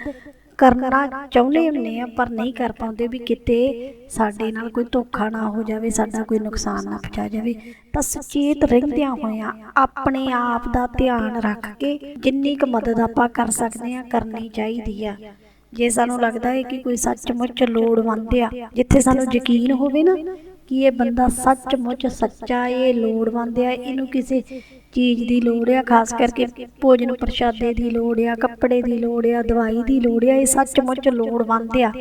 Speaker 1: ਕਰਨਾ ਚਾਹੁੰਦੇ ਹੁੰਦੇ ਆ, ਪਰ ਨਹੀਂ ਕਰ ਪਾਉਂਦੇ ਵੀ ਕਿਤੇ ਸਾਡੇ ਨਾਲ ਕੋਈ ਧੋਖਾ ਨਾ ਹੋ ਜਾਵੇ, ਸਾਡਾ ਕੋਈ ਨੁਕਸਾਨ ਨਾ ਪਹੁੰਚਾ ਜਾਵੇ। ਤਾਂ ਸੁਚੇਤ ਰਹਿੰਦਿਆਂ ਹੋਇਆਂ ਆਪਣੇ ਆਪ ਦਾ ਧਿਆਨ ਰੱਖ ਕੇ ਜਿੰਨੀ ਕੁ ਮਦਦ ਆਪਾਂ ਕਰ ਸਕਦੇ ਆ ਕਰਨੀ ਚਾਹੀਦੀ ਆ। ਜੇ ਸਾਨੂੰ ਲੱਗਦਾ ਹੈ ਕਿ ਕੋਈ ਸੱਚਮੁੱਚ ਲੋੜਵੰਦ ਆ, ਜਿੱਥੇ ਸਾਨੂੰ ਯਕੀਨ ਹੋਵੇ ਨਾ ਕਿ ਇਹ ਬੰਦਾ ਸੱਚਮੁੱਚ ਸੱਚਾ ਇਹ ਲੋੜਵੰਦ ਆ ਇਹਨੂੰ ਕਿਸੇ ਚੀਜ਼ ਦੀ ਲੋੜ ਆ, ਖਾਸ ਕਰਕੇ ਭੋਜਨ ਪ੍ਰਸ਼ਾਦੇ ਦੀ ਲੋੜ ਆ, ਕੱਪੜੇ ਦੀ ਲੋੜ ਆ, ਦਵਾਈ ਦੀ ਲੋੜ ਆ, ਇਹ ਸੱਚਮੁੱਚ ਲੋੜਵੰਦ ਆ।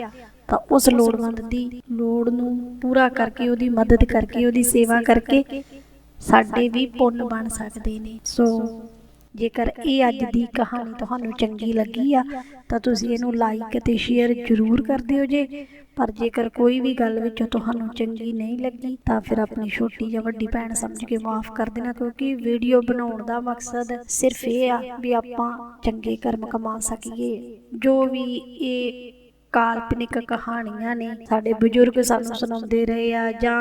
Speaker 1: ਤਾਂ ਉਸ ਲੋੜਵੰਦ ਦੀ ਲੋੜ ਨੂੰ ਪੂਰਾ ਕਰਕੇ ਉਹਦੀ ਮਦਦ ਕਰਕੇ, ਉਹਦੀ ਸੇਵਾ ਕਰਕੇ ਸਾਡੇ ਵੀ ਪੁੰਨ ਬਣ ਸਕਦੇ ਨੇ। ਸੋ ਜੇਕਰ ਇਹ ਅੱਜ ਦੀ ਕਹਾਣੀ ਤੁਹਾਨੂੰ ਚੰਗੀ ਲੱਗੀ ਆ ਤਾਂ ਤੁਸੀਂ ਇਹਨੂੰ ਲਾਈਕ ਅਤੇ ਸ਼ੇਅਰ ਜ਼ਰੂਰ ਕਰ ਦਿਓ ਜੇ। ਪਰ ਜੇਕਰ ਕੋਈ ਵੀ ਗੱਲ ਵਿੱਚੋਂ ਤੁਹਾਨੂੰ ਚੰਗੀ ਨਹੀਂ ਲੱਗੀ ਤਾਂ ਫਿਰ ਆਪਣੀ ਛੋਟੀ ਜਾਂ ਵੱਡੀ ਭੈਣ ਸਮਝ ਕੇ ਮਾਫ ਕਰ ਦੇਣਾ ਕਿਉਂਕਿ ਵੀਡੀਓ ਬਣਾਉਣ ਦਾ ਮਕਸਦ ਸਿਰਫ ਇਹ ਆ ਵੀ ਆਪਾਂ ਚੰਗੇ ਕਰਮ ਕਮਾ ਸਕੀਏ। ਜੋ ਵੀ ਇਹ ਕਾਲਪਨਿਕ ਕਹਾਣੀਆਂ ਨੇ ਸਾਡੇ ਬਜ਼ੁਰਗ ਸਾਨੂੰ ਸੁਣਾਉਂਦੇ ਰਹੇ ਆ ਜਾਂ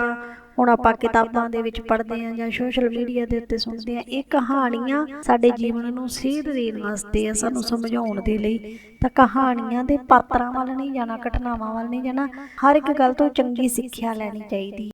Speaker 1: ਹੁਣ ਆਪਾਂ ਕਿਤਾਬਾਂ ਦੇ ਵਿੱਚ ਪੜ੍ਹਦੇ ਆ ਜਾਂ ਸੋਸ਼ਲ ਮੀਡੀਆ ਦੇ ਉੱਤੇ ਸੁਣਦੇ ਆ ਇਹ ਕਹਾਣੀਆਂ ਸਾਡੇ ਜੀਵਨ ਨੂੰ ਸੇਧ ਦੇਣ ਵਾਸਤੇ ਆ, ਸਾਨੂੰ ਸਮਝਾਉਣ ਦੇ ਲਈ। ਤਾਂ ਕਹਾਣੀਆਂ ਦੇ ਪਾਤਰਾਂ ਵੱਲ ਨਹੀਂ ਜਾਣਾ, ਘਟਨਾਵਾਂ ਵੱਲ ਨਹੀਂ ਜਾਣਾ, ਹਰ ਇੱਕ ਗੱਲ ਤੋਂ ਚੰਗੀ ਸਿੱਖਿਆ ਲੈਣੀ ਚਾਹੀਦੀ